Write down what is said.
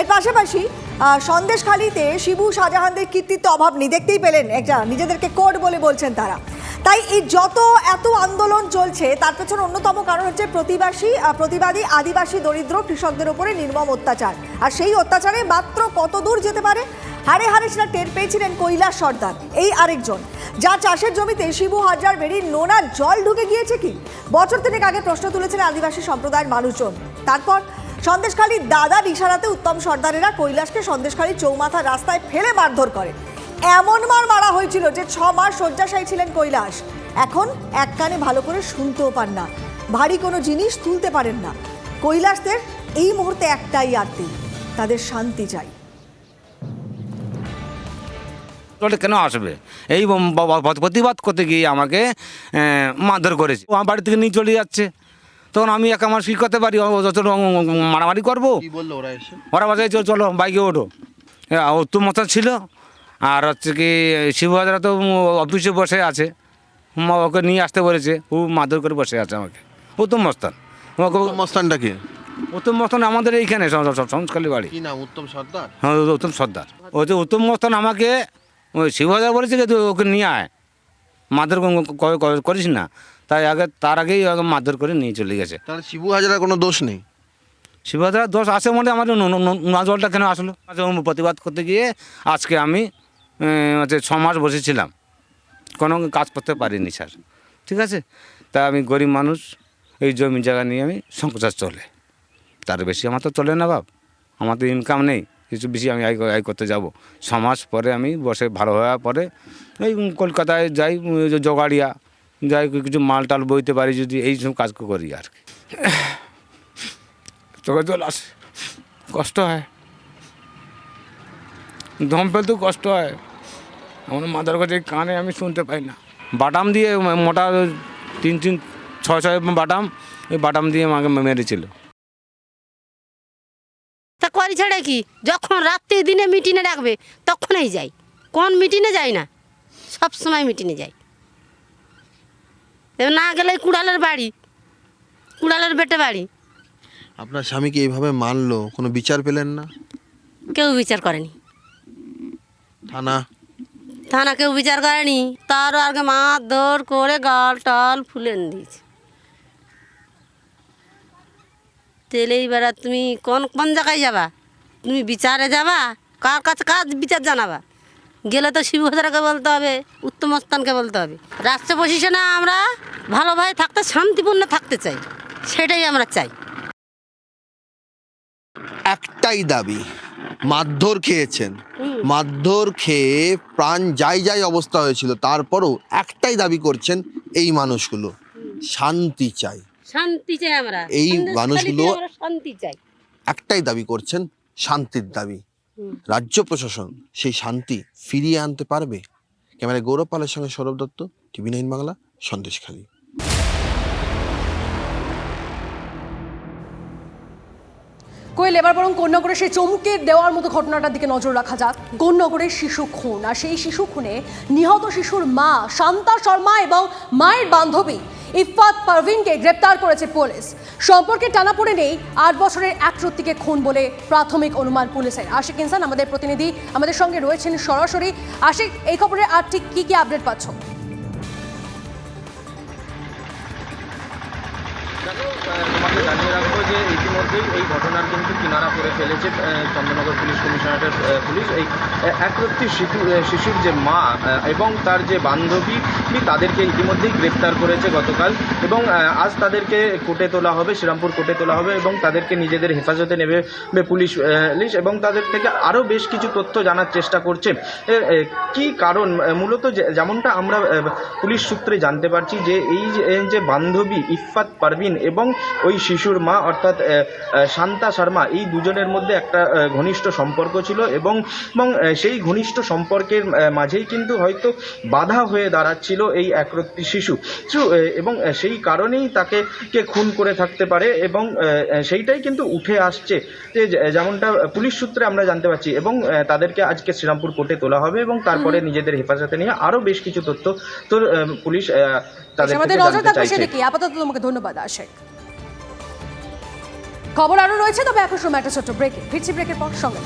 এর পাশাপাশি সন্দেশখালিতে শিবু শাহজাহানদের কৃতিত্ব অভাব নেই, দেখতেই পেলেন একটা নিজেদেরকে কোড বলে বলছেন তারা। তাই এই যত এত আন্দোলন চলছে, তার পেছনে অন্যতম কারণ হচ্ছে প্রতিবাসী প্রতিবাদী আদিবাসী দরিদ্র কৃষকদের উপরে নির্মম অত্যাচার। আর সেই অত্যাচারে মাত্র কত দূর যেতে পারে? হারে হারে সেটা টের পেয়েছিলেন কৈলাস সর্দার, এই আরেকজন। যা চাষের জমিতে শিবু হাজার বেরির নোনার জল ঢুকে গিয়েছে কি? বছর তিনেক আগে প্রশ্ন তুলেছিলেন আদিবাসী সম্প্রদায়ের মানুষজন। তারপর সন্দেশখালীর দাদার ইশারাতে উত্তম সর্দারেরা কৈলাসকে সন্দেশখালীর চৌমাথার রাস্তায় ফেলে মারধর করে। এমন মার মারা হয়েছিল যে ছ মাস শয্যাশায়ী ছিলেন কৈলাস। এখন এক কানে ভালো করে শুনতেও পান না। ভারী কোনো জিনিস তুলতে পারেন না। কৈলাসদের এই মুহূর্তে একটাই আরতি, তাদের শান্তি চাই। কেন আসবে? এই প্রতিবাদ করতে গিয়ে আমাকে মারধর করেছে। আমার বাড়ি থেকে নিয়ে চলে যাচ্ছে। তখন আমি একা মানুষ কি করতে পারি? যত মারামারি করব? ওরা বাজায় চলো চলো বাইকে ওঠো। উত্তম মতন ছিল। আর হচ্ছে কি শিবহাজারা তো অফিসে বসে আছে। মা ওকে নিয়ে আসতে বলেছে। ও মারধর করে বসে আছে আমাকে। উত্তম মস্তান। মস্তানটা কি? উত্তম মস্তান আমাদের এইখানে সংস্কালী বাড়ি। উত্তম সর্দার? হ্যাঁ উত্তম সর্দার। ওই যে উত্তম মস্তান আমাকে ওই শিবহাজার বলেছে তুই ওকে নিয়ে আয়। মারধর করিস না। তাই আগে তার আগেই মারধর করে নিয়ে চলে গেছে। তাহলে শিবু হাজারা কোনো দোষ নেই? শিবহাজার দোষ আসে মনে আমার জলটা কেন আসলো? প্রতিবাদ করতে গিয়ে আজকে আমি হচ্ছে ছ মাস বসেছিলাম। কোনো কাজ করতে পারিনি স্যার। ঠিক আছে? তা আমি গরিব মানুষ এই জমি জায়গা নিয়ে আমি সংসার চলে। তার বেশি আমার তো চলে না বাপ। আমার তো ইনকাম নেই। কিছু বেশি আমি আয় আয় করতে যাব। ছ মাস পরে আমি বসে ভালো হওয়ার পরে এই কলকাতায় যাই জোগাড়িয়া যাই, কিছু মাল টাল বইতে পারি যদি, এই সব কাজ করি আর কি। চোখে জল আসে কষ্ট হয়। দম ফেলতেও কষ্ট হয়। আমার মাদার কাছে কানে আমি শুনতে পাই না। বাটাম দিয়ে মোটা তিন তিন, ছয় ছয় বাটাম, এই বাটাম দিয়ে আমাকে মেরেছিল। তা করি ছাড়া কি? যখন রাত্রি দিনে মিটিংয়ে ডাকবে তখনই যাই। কোন মিটিংয়ে যাই না? সব সময় মিটিংয়ে যাই। না গেলে কুড়ালের বাড়ি কুড়ালের বেটে বাড়ি। আপনার স্বামীকে এইভাবে মানলো? কোনো বিচার পেলেন না? কেউ বিচার করেনি। থানা? থানা কেউ বিচার করেনি। তারও আগে মার ধর করে গাল টাল ফুলেন দিয়েছে। তেলে এইবার তুমি কোন কোন জায়গায় যাবা? তুমি বিচারে যাবা? কার কাছে কাজ বিচার জানাবা? গেলে তো শিবু হাজারাকে বলতে হবে উত্তম স্থানকে বলতে হবে। রাষ্ট্র পজিশনে আমরা ভালোভাবে থাকতে শান্তিপূর্ণ থাকতে চাই। সেটাই আমরা চাই। একটাই দাবি মারধর খেয়েছেন। মারধর খেয়ে প্রাণ যাই যাই অবস্থা হয়েছিল তারপরও একটাই দাবি করছেন এই মানুষগুলো শান্তি চাই। শান্তি চাই আমরা। এই মানুষগুলো- শান্তি চাই একটাই দাবি করছেন শান্তির দাবি। রাজ্য প্রশাসন সেই শান্তি ফিরিয়ে আনতে পারবে? ক্যামেরায় গৌরব পালের সঙ্গে সৌরভ দত্ত টিভি নাইন বাংলা সন্দেশখালী কোয়েল এবার বরং কন্যাগড়ে সেই চমকে দেওয়ার মতো ঘটনাটার দিকে নজর রাখা যাক। কন্যাগড়ের শিশু খুন আর সেই শিশু খুনে নিহত শিশুর মা শান্তা শর্মা এবং মায়ের বান্ধবী। ইফাত পারভিনকে গ্রেপ্তার করেছে পুলিশ। সম্পর্কে টানা পড়ে নেই আট বছরের এক সত্যিকে খুন বলে প্রাথমিক অনুমান পুলিশের। আশিক ইনসান, আমাদের প্রতিনিধি, আমাদের সঙ্গে রয়েছেন সরাসরি। আশিক, এই খবরে আর ঠিক কী কী আপডেট পাচ্ছ? যে ইতিমধ্যেই এই ঘটনার কিন্তু কিনারা করে ফেলেছে চন্দ্রনগর পুলিশ কমিশনারেটের আহ, পুলিশ। এই একরত্তি শিশু শিশুর যে মা এবং তার যে বান্ধবী তাদেরকে ইতিমধ্যেই গ্রেপ্তার করেছে গতকাল এবং আজ তাদেরকে কোর্টে তোলা হবে শ্রীরামপুর কোর্টে তোলা হবে এবং তাদেরকে নিজেদের হেফাজতে নেবে পুলিশ পুলিশ এবং তাদের থেকে আরও বেশ কিছু তথ্য জানার চেষ্টা করছে। কি কারণ? মূলত যেমনটা আমরা পুলিশ সূত্রে জানতে পারছি যে এই যে- বান্ধবী ইফাত পারভিন এবং ওই শিশুর মা অর্থাৎ শান্তা শর্মা এই দুজনের মধ্যে একটা ঘনিষ্ঠ সম্পর্ক ছিল এবং এবং সেই ঘনিষ্ঠ সম্পর্কের মাঝেই কিন্তু হয়তো বাধা হয়ে দাঁড়াচ্ছিল এই একরত্তি শিশু। এবং সেই কারণেই তাকে কে খুন করে থাকতে পারে এবং সেইটাই কিন্তু উঠে আসছে। যে যেমনটা পুলিশ সূত্রে আমরা জানতে পারছি এবং তাদেরকে আজকে শ্রীরামপুর কোর্টে তোলা হবে এবং তারপরে নিজেদের হেফাজতে নিয়ে আরও বেশ কিছু তথ্য তোর পুলিশ তাদের আমাদের নজর থাকবে সেদিকে আপাতত তোমাকে ধন্যবাদ আশেক। খবর আরও রয়েছে তবে এখন সময় একটা ছোট্ট ব্রেকে ফিরছি ব্রেকের পর সঙ্গে।